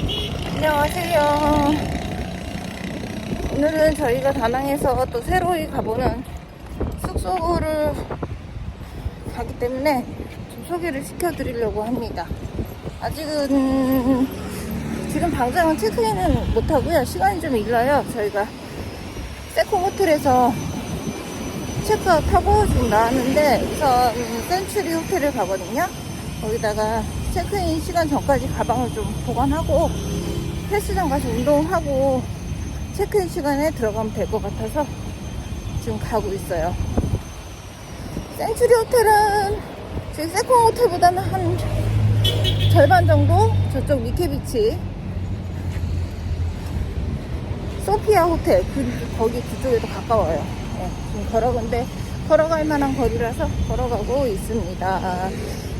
안녕하세요. 오늘은 저희가 다낭에서 또 새로이 가보는 숙소를 가기 때문에 좀 소개를 시켜드리려고 합니다. 아직은 지금 당장은 체크인은 못하고요. 시간이 좀 일러요. 저희가 세코 호텔에서 체크아웃 하고 지금 나왔는데 우선 센츄리 호텔을 가거든요. 거기다가 체크인 시간 전까지 가방을 좀 보관하고 헬스장 가서 운동하고 체크인 시간에 들어가면 될 것 같아서 지금 가고 있어요. 센츄리 호텔은 저희 세콩 호텔보다는 한 절반 정도 저쪽 미케비치 소피아 호텔 그, 거기 그쪽에도 가까워요. 네, 지금 걸어간데 걸어갈 만한 거리라서 걸어가고 있습니다.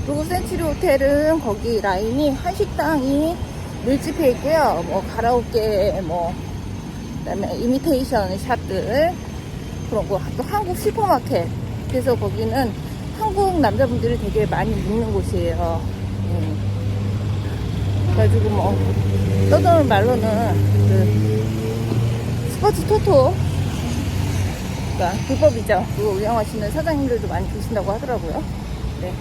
그리고 센츄리 호텔은 거기 라인이 한식당이 밀집해 있고요. 뭐 가라오케 뭐 그다음에 이미테이션 샵들 그런 거 또 한국 슈퍼마켓 그래서 거기는 한국 남자분들이 되게 많이 묵는 곳이에요. 음. 그래가지고 뭐 떠드는 말로는 그 스포츠 토토 그러니까 불법이죠. 그거 운영하시는 사장님들도 많이 계신다고 하더라고요. 네.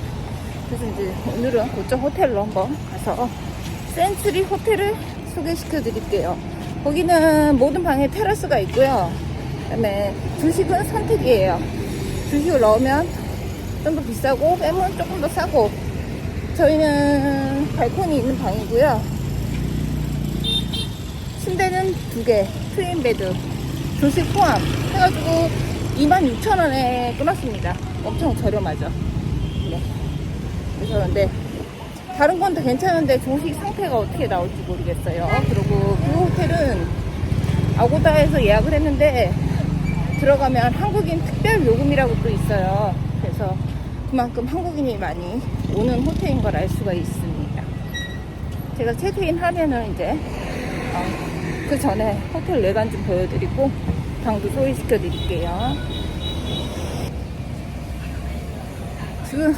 그래서 이제 오늘은 그쪽 호텔로 한번 가서 센츄리 호텔을 소개시켜 드릴게요. 거기는 모든 방에 테라스가 있고요. 그다음에 주식은 선택이에요. 주식을 넣으면 좀 더 비싸고 빼면 조금 더 싸고 저희는 발코니 있는 방이고요. 침대는 두 개, 트윈 베드, 조식 포함 해가지고 26,000원에 끊었습니다. 엄청 저렴하죠. 근데 다른 건 다 괜찮은데 조식 상태가 어떻게 나올지 모르겠어요. 그리고 그 호텔은 아고다에서 예약을 했는데 들어가면 한국인 특별 요금이라고 또 있어요. 그래서 그만큼 한국인이 많이 오는 호텔인 걸 알 수가 있습니다. 제가 체크인 하면은 이제 어, 그 전에 호텔 외관 좀 보여드리고 방도 소개시켜 드릴게요. 지금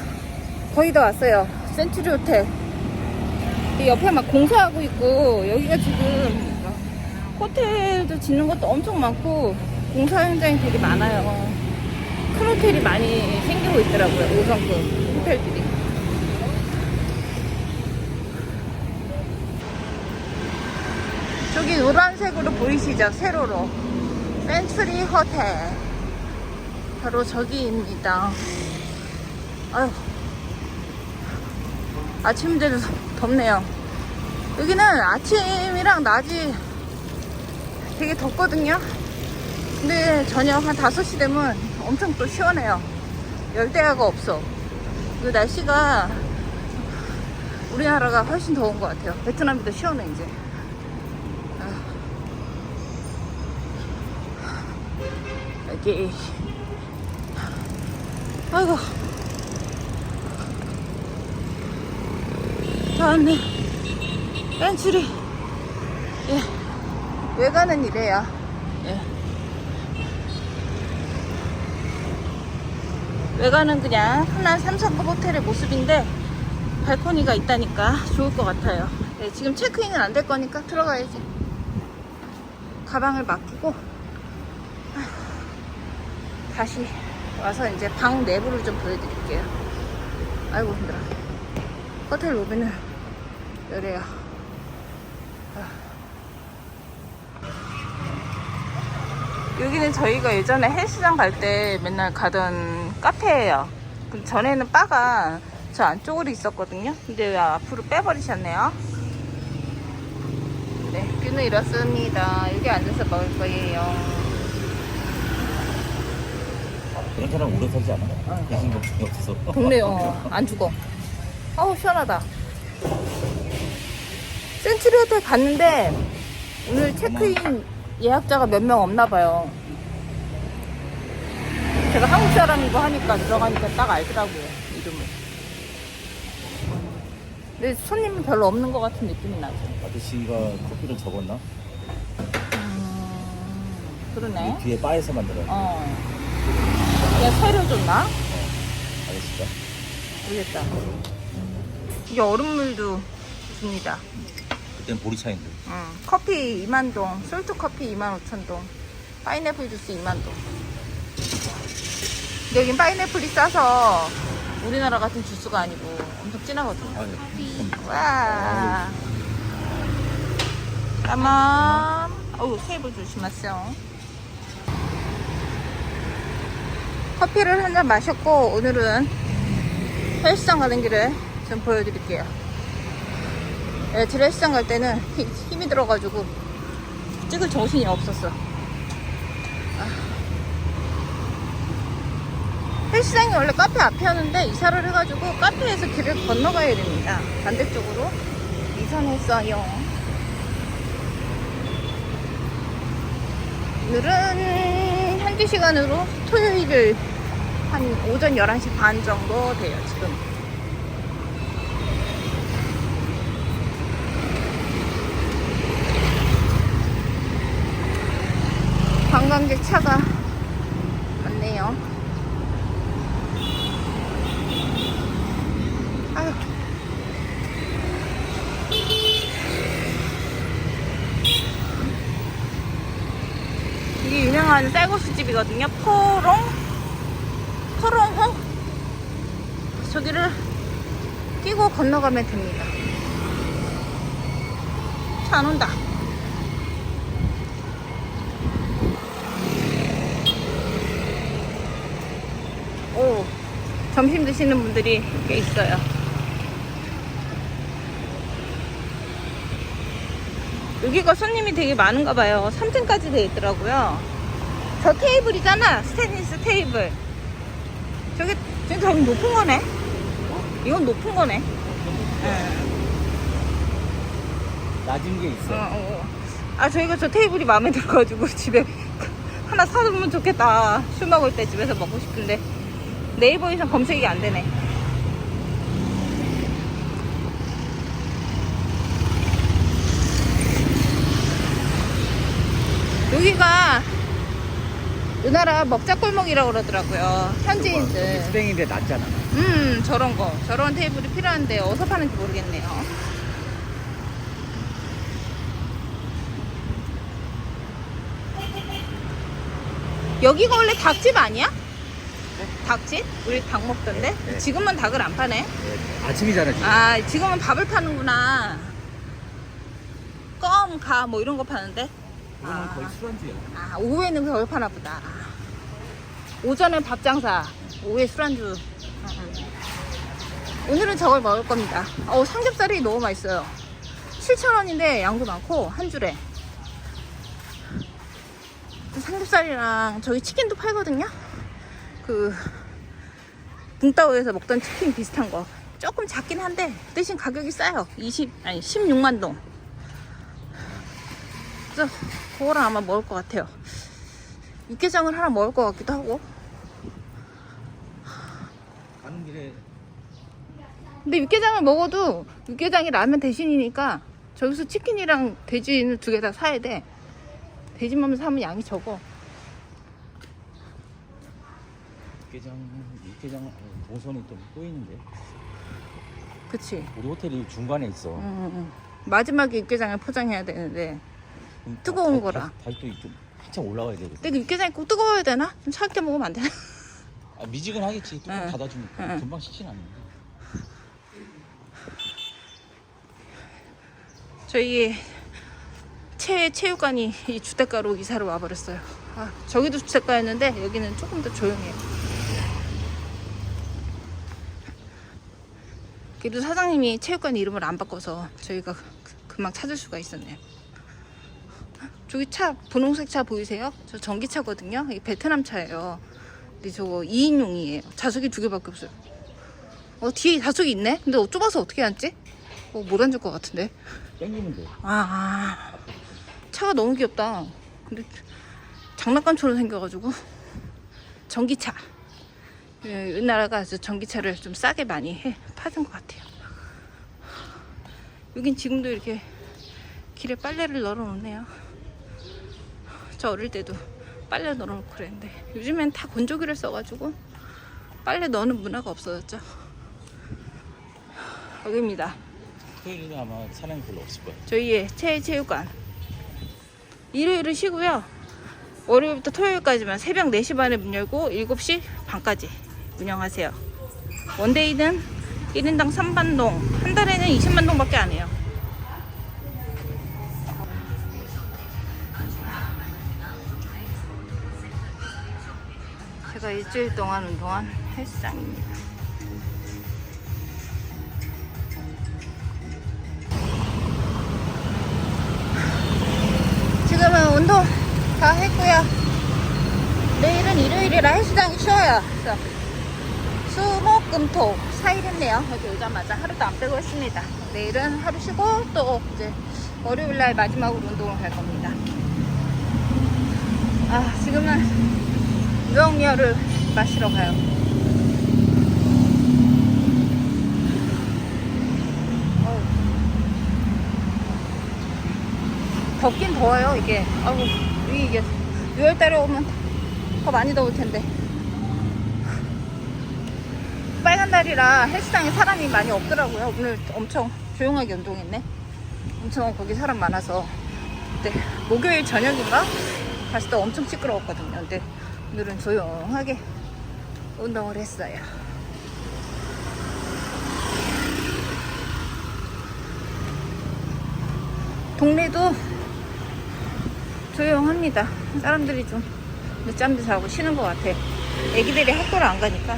거의 다 왔어요. 센츄리 호텔. 이 옆에 막 공사하고 있고 여기가 지금 호텔도 짓는 것도 엄청 많고 공사 현장이 되게 많아요. 큰 호텔이 많이 생기고 있더라고요. 5성급 호텔들이. 저기 노란색으로 보이시죠? 세로로. 센츄리 호텔. 바로 저기입니다. 아유. 아침인데도 덥네요. 여기는 아침이랑 낮이 되게 덥거든요. 근데 저녁 한 5시 되면 엄청 또 시원해요. 열대야가 없어. 그 날씨가 우리나라가 훨씬 더운 것 같아요. 베트남이 더 시원해, 이제. 아. 여기. 아이고. 다 왔네. 벤츄리. 예. 왜 가는 이래요. 예. 외관은 그냥 흔한 삼성급 호텔의 모습인데 발코니가 있다니까 좋을 것 같아요. 네, 지금 체크인은 안 될 거니까 들어가야지. 가방을 맡기고 다시 와서 이제 방 내부를 좀 보여드릴게요. 아이고 힘들어. 호텔 로비는 이래요. 여기는 저희가 예전에 헬스장 갈 때 맨날 가던 카페예요. 그 전에는 바가 저 안쪽으로 있었거든요. 근데 왜 앞으로 빼버리셨네요. 네, 뷰는 이렇습니다. 여기 앉아서 먹을 거예요. 그런 사람 오래 살지 않아? 어. 계신 거 없어서. 동네요. 안 죽어. 아우, 시원하다. 센츄리 호텔 갔는데, 오늘 체크인 예약자가 몇 명 없나 봐요. 제가 한국 사람이고 하니까 들어가니까 딱 알더라고요, 이름을. 근데 손님이 별로 없는 것 같은 느낌이 나죠. 아저씨가 커피를 적었나? 음, 그러네. 이 뒤에 바에서 만들어. 어. 그냥 새로 줬나? 아저씨가. 모르겠다. 이게 얼음물도 줍니다. 때는 보리차인데. 응. 커피 2만 동, 솔트 커피 2만 5천 동, 파인애플 주스 2만 동. 근데 여긴 파인애플이 싸서 우리나라 같은 주스가 아니고 엄청 진하거든요. 아, 네. 와. 까만. 어우, 테이블 조심하세요. 커피를 한 잔 마셨고, 오늘은 헬스장 가는 길에 좀 보여드릴게요. 예, 제 헬스장 갈 때는 히- 힘이 들어가지고 찍을 정신이 없었어. 아. 헬스장이 원래 카페 앞이었는데 이사를 해가지고 카페에서 길을 건너가야 됩니다. 반대쪽으로 이전했어요. 오늘은 현지 시간으로 토요일을 한 오전 11시 반 정도 돼요, 지금. 관광객 차가 많네요. 아유. 이게 유명한 쌀국수 집이거든요. 포롱? 포롱호? 저기를 끼고 건너가면 됩니다. 차 안 온다. 오, 점심 드시는 분들이 꽤 있어요. 여기가 손님이 되게 많은가 봐요. 3층까지 돼 있더라고요. 저 테이블이잖아. 스테인리스 테이블. 저게, 저게 더 높은 거네? 이건 높은 거네. 예. 낮은 게 있어. 어, 어, 어. 아, 저희가 저 테이블이 마음에 들어가지고 집에 하나 사두면 좋겠다. 술 먹을 때 집에서 먹고 싶은데 네이버에선 검색이 안 되네. 여기가 우리나라 먹자골목이라고 그러더라고요. 현지인들. 스탱인데 낮잖아. 음, 저런 거. 저런 테이블이 필요한데 어디서 파는지 모르겠네요. 여기가 원래 닭집 아니야? 닭집? 우리 닭 먹던데? 네. 지금은 닭을 안 파네? 네. 아침이잖아, 지금. 아, 지금은 밥을 파는구나. 껌, 가, 뭐 이런 거 파는데? 아. 거의 술안주야. 아, 오후에는 그걸 파나 보다. 오전엔 밥 장사, 오후에 술안주. 응, 응. 오늘은 저걸 먹을 겁니다. 어, 삼겹살이 너무 맛있어요. 7,000원인데 양도 많고, 한 줄에. 삼겹살이랑 저기 치킨도 팔거든요? 그, 붕따오에서 먹던 치킨 비슷한 거. 조금 작긴 한데, 대신 가격이 싸요. 20, 아니, 16만 동. 그래서 그거랑 아마 먹을 것 같아요. 육개장을 하나 먹을 것 같기도 하고. 가는 길에 근데 육개장을 먹어도 육개장이 라면 대신이니까 저기서 치킨이랑 돼지는 두 개 다 사야 돼. 돼지만 사면 양이 적어. 육개장, 육개장 동선이 또 꼬이는데. 그치? 우리 호텔이 중간에 있어. 응, 응, 응. 마지막에 육개장을 포장해야 되는데. 그럼 뜨거운 다- 거라. 다- 다시 또 좀 한참 올라가야 되거든. 근데 그 육개장이 꼭 뜨거워야 되나? 좀 차갑게 먹으면 안 되나? 아, 미지근하겠지. 뚜껑 응. 닫아주니까. 응. 금방 식진 않는데. 저희 체, 체육관이 이 주택가로 이사를 와버렸어요. 아, 저기도 주택가였는데 여기는 조금 더 조용해요. 그래도 사장님이 체육관 이름을 안 바꿔서 저희가 그- 금방 찾을 수가 있었네요. 저기 차, 분홍색 차 보이세요? 저 전기차거든요. 이게 베트남 차예요. 근데 저거 2인용이에요. 좌석이 두 개밖에 없어요. 어, 뒤에 좌석이 있네? 근데 어, 좁아서 어떻게 앉지? 어, 못 앉을 것 같은데. 땡기면 돼. 아, 차가 너무 귀엽다. 근데 장난감처럼 생겨가지고 전기차. 예, 우리나라가 저 전기차를 좀 싸게 많이 해 파는 것 같아요. 여긴 지금도 이렇게 길에 빨래를 널어놓네요. 저 어릴 때도 빨래 널어놓고 그랬는데 요즘엔 다 건조기를 써가지고 빨래 넣는 문화가 없어졌죠. 여기입니다. 토요일은 아마 사람이 별로 없을 거야. 저희의 체체육관 일요일은 쉬고요 월요일부터 토요일까지만 새벽 4시 반에 문 열고 7시 반까지 운영하세요 원데이는 1인당 3만동 한 달에는 20만 동 밖에 안 해요 제가 일주일 동안 운동한 헬스장입니다 다 했고요. 내일은 일요일이라 헬스장이 쉬어요. 그래서 수목금토 4일 했네요. 어제 오자마자 하루도 안 빼고 했습니다. 내일은 하루 쉬고 또 이제 월요일날 마지막으로 운동을 갈 겁니다. 아 지금은 유황미어를 마시러 가요. 덥긴 더워요 이게 아우 이게 6월달에 오면 더 많이 더울 텐데 빨간 날이라 헬스장에 사람이 많이 없더라고요. 오늘 엄청 조용하게 운동했네. 엄청 거기 사람 많아서. 그때 목요일 저녁인가? 갔을 때 엄청 시끄러웠거든요. 근데 오늘은 조용하게 운동을 했어요. 동네도 조용합니다. 사람들이 좀 늦잠도 자고 쉬는 것 같아. 애기들이 학교를 안 가니까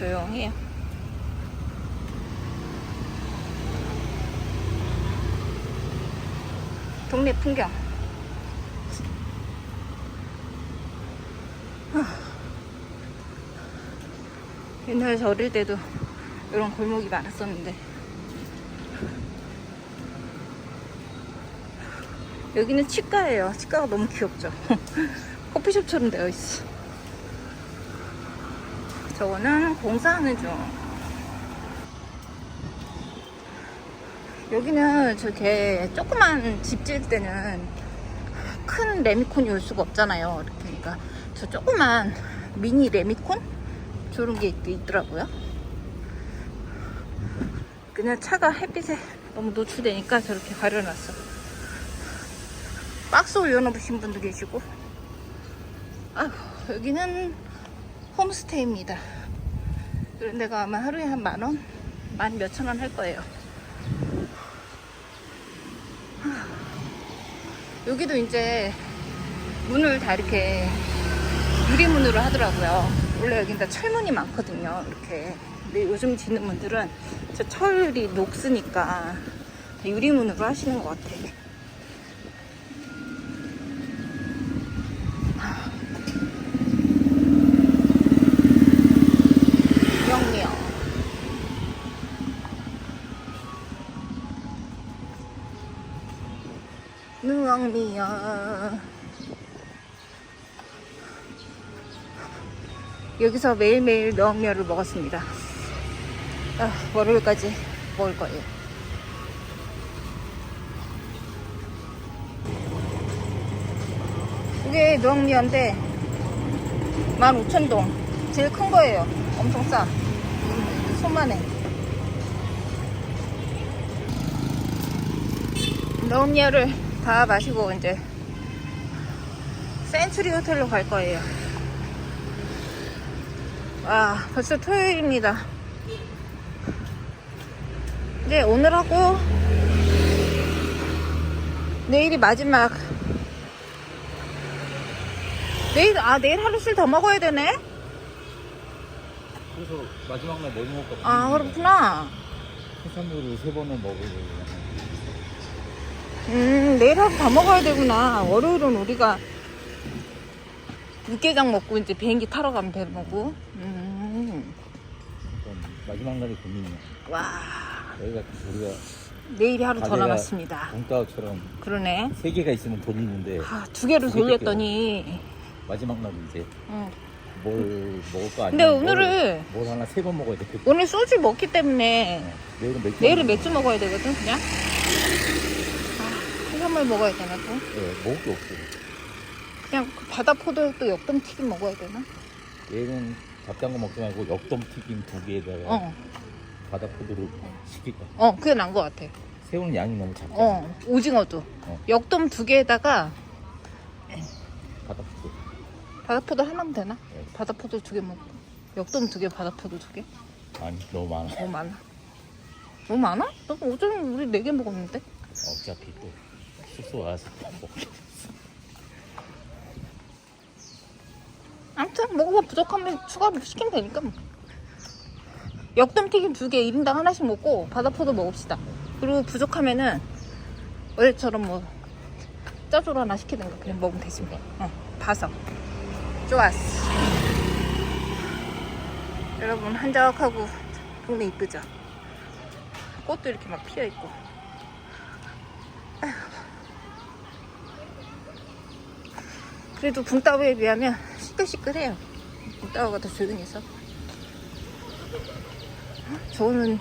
조용해요. 동네 풍경. 하. 옛날에 저 어릴 때도 이런 골목이 많았었는데 여기는 치과예요. 치과가 너무 귀엽죠. 커피숍처럼 되어 있어. 저거는 공사하는 중. 여기는 저렇게 조그만 집 지을 때는 큰 레미콘이 올 수가 없잖아요. 이렇게 그러니까 저 조그만 미니 레미콘 저런 게 있- 있더라고요. 그냥 차가 햇빛에 너무 노출되니까 저렇게 가려놨어. 박스 올려놓으신 분도 계시고 아 여기는 홈스테이입니다. 이런 데가 아마 하루에 한 만 원? 만 몇천 원 할 거예요. 하, 여기도 이제 문을 다 이렇게 유리문으로 하더라고요. 원래 여긴 다 철문이 많거든요 이렇게. 근데 요즘 짓는 분들은 저 철이 녹으니까 다 유리문으로 하시는 것 같아요. 누엉미요. 여기서 매일매일 누엉미를 먹었습니다. 아, 월요일까지 먹을 거예요. 이게 누엉미인데 15,000동. 제일 큰 거예요. 엄청 싸. 손만해. 너음료를 다 마시고 이제 센츄리 호텔로 갈 거예요. 와, 벌써 토요일입니다. 네, 오늘 하고 내일이 마지막. 내일, 아, 내일 하루씩 더 먹어야 되네? 그래서 마지막 날뭘 먹을까? 아, 그렇구나. 해산물을 세 번을 먹으려고. 음, 내일 하루 다 먹어야 되구나. 월요일은 우리가 육개장 먹고 이제 비행기 타러 가면 되는 거고. 음, 마지막 날이 고민이야. 와. 여기가 우리가 내일이 하루 더 남았습니다. 돈가스처럼 그러네. 세 개가 있으면 돈 있는데 아, 두 개를 두개 돌렸더니. 마지막 날은 이제 응. 뭘 먹을까 근데 아니면 오늘은 뭘, 뭘 하나 세 번 먹어야 돼. 그- 오늘 소주 먹기 때문에 내일은 맥주. 내일은 맥주 먹어야 되거든, 그냥. 아, 해산물 먹어야 되나 또? 돼. 네, 먹을 게 없어. 그냥 그 바다 포도 또 역돔 튀김 먹어야 되나? 내일은 잡다한 거 먹지 말고 역돔 튀김 두 개에다가 어. 바다포도로 시킬까? 어, 그게 나은 것 같아. 새우는 양이 너무 작다. 어, 오징어도. 어. 역돔 두 개에다가 바다포도. 바다포도 하나면 되나? 네. 바다포도 두 개 먹고. 역돔 두 개, 바다포도 두 개? 아니 너무 많아. 너무 많아. 너무 많아? 너무 어제 우리 네 개 먹었는데? 어차피 또 숙소 와서. 아무튼 먹어봐 부족하면 추가로 시키면 되니까 뭐. 역돔튀김 두 개 1인당 하나씩 먹고 바다포도 먹읍시다. 그리고 부족하면은 어제처럼 뭐 짜조로 하나 시키든가 그냥 먹으면 되지 뭐. 어, 봐서. 좋았어. 여러분 한적하고 동네 이쁘죠? 꽃도 이렇게 막 피어있고. 아휴. 그래도 붕따오에 비하면 시끌시끌해요. 붕따오가 더 조용해서. 저거는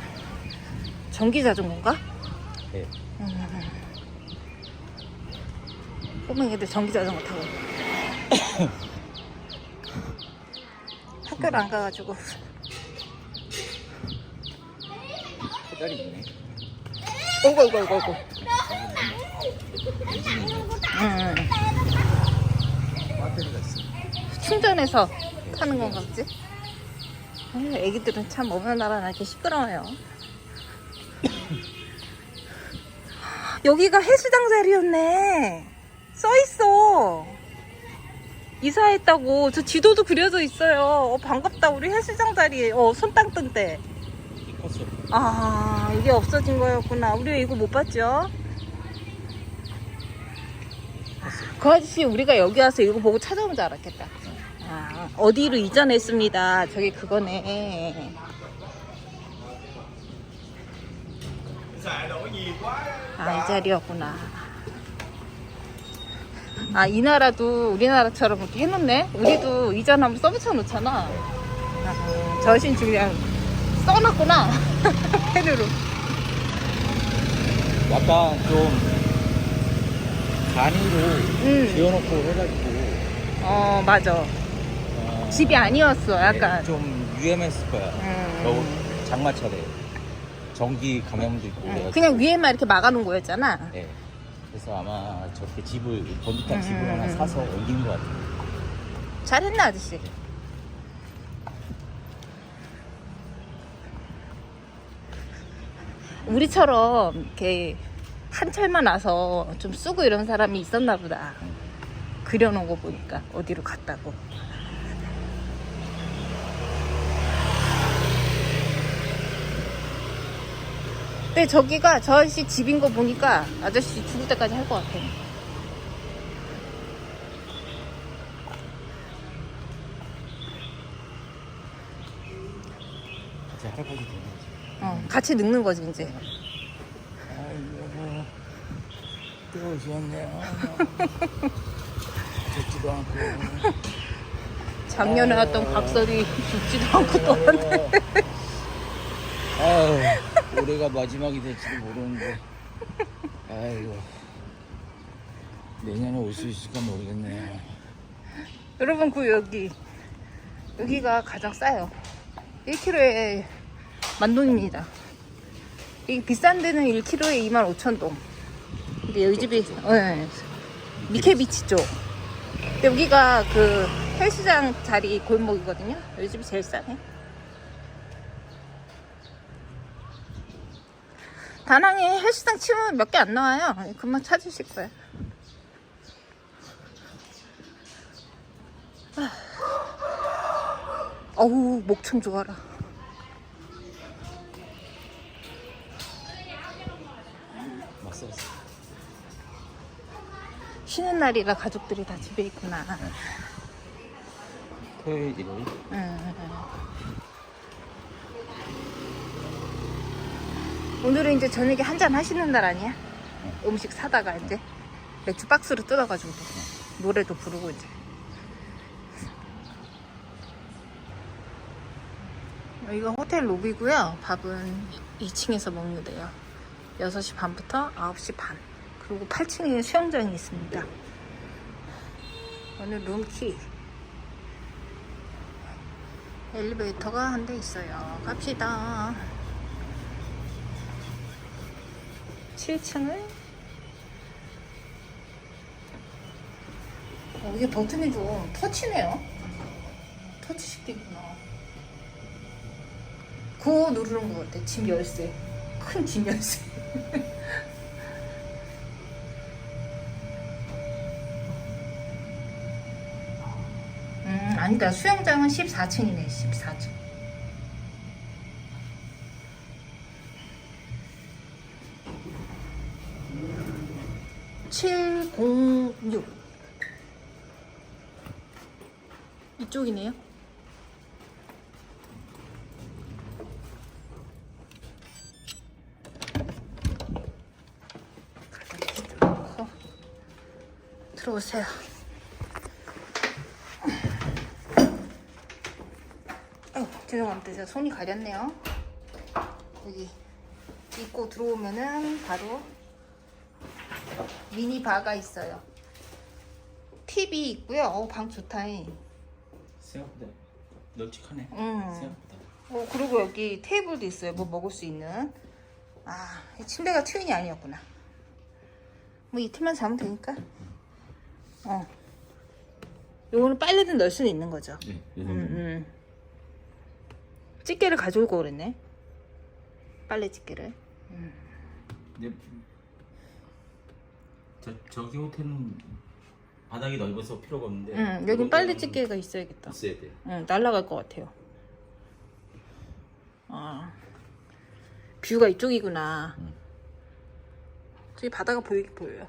전기 자전거인가? 네. 음. 꼬맹이들 전기 자전거 타고. 학교를 안 가가지고. 페달이 있네. 어이구, 어이구, 어이구. 음. 배터리가 있어. 충전해서 타는 건가 보지? 아유, 애기들은 참 어느 나라나 이렇게 시끄러워요. 여기가 해수장 자리였네. 써 있어. 이사했다고. 저 지도도 그려져 있어요. 어, 반갑다. 우리 해수장 자리에. 어, 손땅 뜬 때. 컸어. 아, 이게 없어진 거였구나. 우리 왜 이거 못 봤죠? 그 아저씨 우리가 여기 와서 이거 보고 찾아온 줄 알았겠다. 아, 어디로 이전했습니다. 저기 그거네. 아, 이 자리였구나. 아, 이 나라도 우리나라처럼 이렇게 해놓네? 우리도 이전하면 써붙여 놓잖아. 아, 저 아저씨 지금 써놨구나. 페루로. 약간 좀 간이로 응. 지어놓고 해가지고 어, 맞아. 어, 집이 아니었어, 약간. 네, 좀 위험했을 거야. 음. 저 장마철에 전기 감염도 있고 응, 그래가지고. 그냥 위에만 이렇게 막아놓은 거였잖아. 네. 그래서 아마 저렇게 집을 번듯한 음, 집을 음, 하나 음. 사서 옮긴 것 같아요. 잘했네, 아저씨. 우리처럼 이렇게 한철만 와서 좀 쓰고 이런 사람이 있었나 보다. 그려놓은 거 보니까 어디로 갔다고. 근데 저기가 저 아저씨 집인 거 보니까 아저씨 죽을 때까지 할 것 같아. 이제 할아버지 되는 거지. 어, 같이 늙는 거지, 이제. 아이고 또 오셨네요. 듣지도 않고. 작년에 왔던 박설이 죽지도 않고 또 왔네. 아유, 올해가 마지막이 될지도 모르는데. 아이고. 내년에 올 수 있을까 모르겠네. 여러분, 그 여기. 여기가 가장 싸요. 1kg에 만 동입니다. 이 비싼 데는 1kg에 2만 5천 동. 근데 여기 집이, 어, 네. 미케비치 쪽. 근데 여기가 그 헬스장 자리 골목이거든요. 여기 집이 제일 싸네. 다낭에 헬스장 치우면 몇 개 안 나와요. 금방 찾으실 거예요. 어우 목청 좋아라 쉬는 날이라 가족들이 다 집에 있구나 토요일, 일요일. 응. 오늘은 이제 저녁에 한잔 하시는 날 아니야? 음식 사다가 이제 맥주 박스로 뜯어가지고 노래도 부르고 이제 여기가 호텔 로비고요 밥은 2층에서 먹는데요 6시 반부터 9시 반 그리고 8층에 수영장이 있습니다 오늘 룸키 엘리베이터가 한 대 있어요 갑시다 7층은 어, 이게 버튼이 좀 터치네요. 터치식도 있구나. 그거 누르는 것 같아. 집 열쇠. 큰 집 열쇠. 아니다. 수영장은 14층이네. 14층. (706) 이쪽이네요 들어오세요 아유, 죄송합니다. 제가 손이 가렸네요. 여기 입고 들어오면은 바로 미니 바가 있어요. TV 있고요. 어, 방 좋다. 잉. 생각보다 널찍하네. 음. 생각보다. 어, 그리고 여기 테이블도 있어요. 뭐 먹을 수 있는. 아, 이 침대가 트윈이 아니었구나. 뭐 이틀만 자면 되니까. 어. 요거는 빨래든 넣을 수는 있는 거죠. 네. 음, 음. 집게를 가져올 거 그랬네. 빨래 집게를. 근데 저 저기 호텔은 바닥이 넓어서 필요가 없는데. 응, 여기 빨래 집게가 있어야겠다. 있어야 돼. 응, 날라갈 것 같아요. 아, 뷰가 이쪽이구나. 응. 저기 바다가 보이긴 보여요.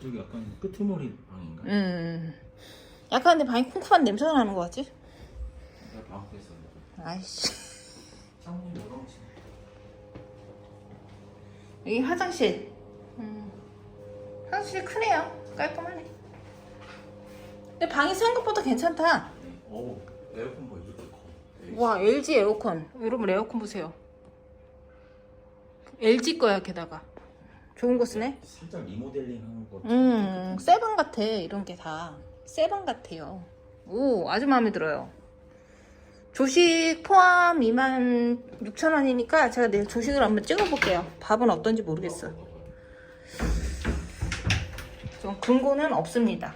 저기 약간 끄트머리 방인가? 음, 약간 근데 방이 쿵쿵한 냄새가 나는 것 같지? 아이씨. 여기 화장실. 음, 화장실 크네요. 깔끔하네. 근데 방이 생각보다 괜찮다. 오 에어컨 뭐 이렇게 커. 와, LG 에어컨. 여러분 에어컨 보세요. LG 거야, 게다가. 좋은 거 쓰네. 살짝 리모델링 하는 거. 음, 세븐 같아. 이런 게 다. 세븐 같아요. 오, 아주 마음에 들어요. 조식 포함 2만 6천 원이니까 제가 내일 조식을 한번 찍어볼게요. 밥은 어떤지 모르겠어. 좀 금고는 없습니다.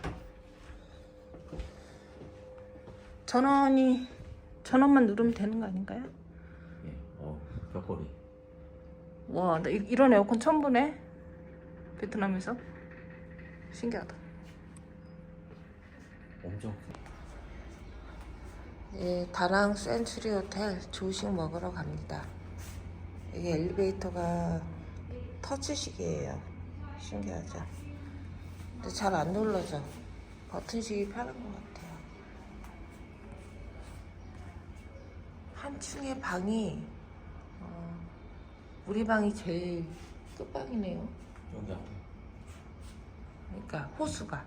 전원이, 전원만 누르면 되는 거 아닌가요? 예. 어 벽걸이. 와, 나 이- 이런 에어컨 처음 보네. 베트남에서. 신기하다. 엄청 크. 예, 다랑 센츄리 호텔 조식 먹으러 갑니다. 여기 엘리베이터가 터치식이에요. 신기하죠? 근데 잘 안 눌러져. 버튼식이 편한 것 같아요. 한 층에 방이 어, 우리 방이 제일 끝방이네요. 여기 앞에. 그러니까 호수가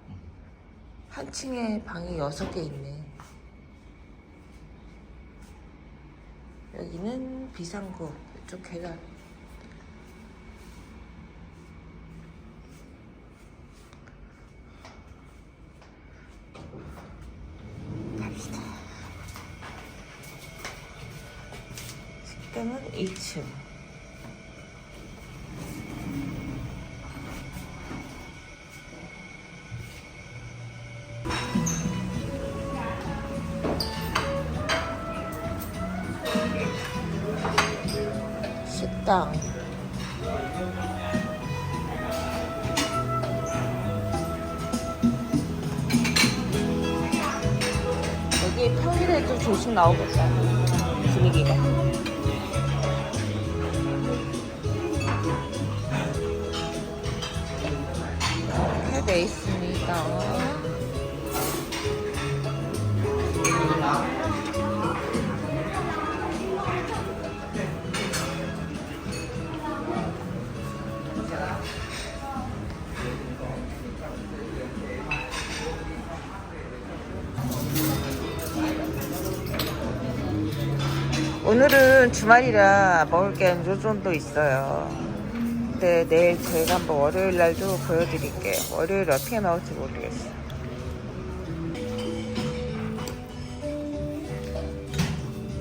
한 층에 방이 여섯 개 있네. 여기는 비상구 이쪽 계단. 갑시다. 식당은 2층. 나오겠다. 분위 오늘은 주말이라 먹을 게요 정도 있어요. 근데 내일 저희가 한번 월요일 날도 보여드릴게요. 월요일 어떻게 나올지 모르겠어요.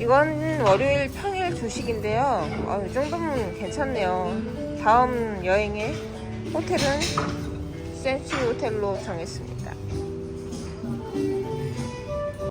이건 월요일 평일 조식인데요. 아, 이 정도면 괜찮네요. 다음 여행의 호텔은 센츄리 호텔로 정했습니다.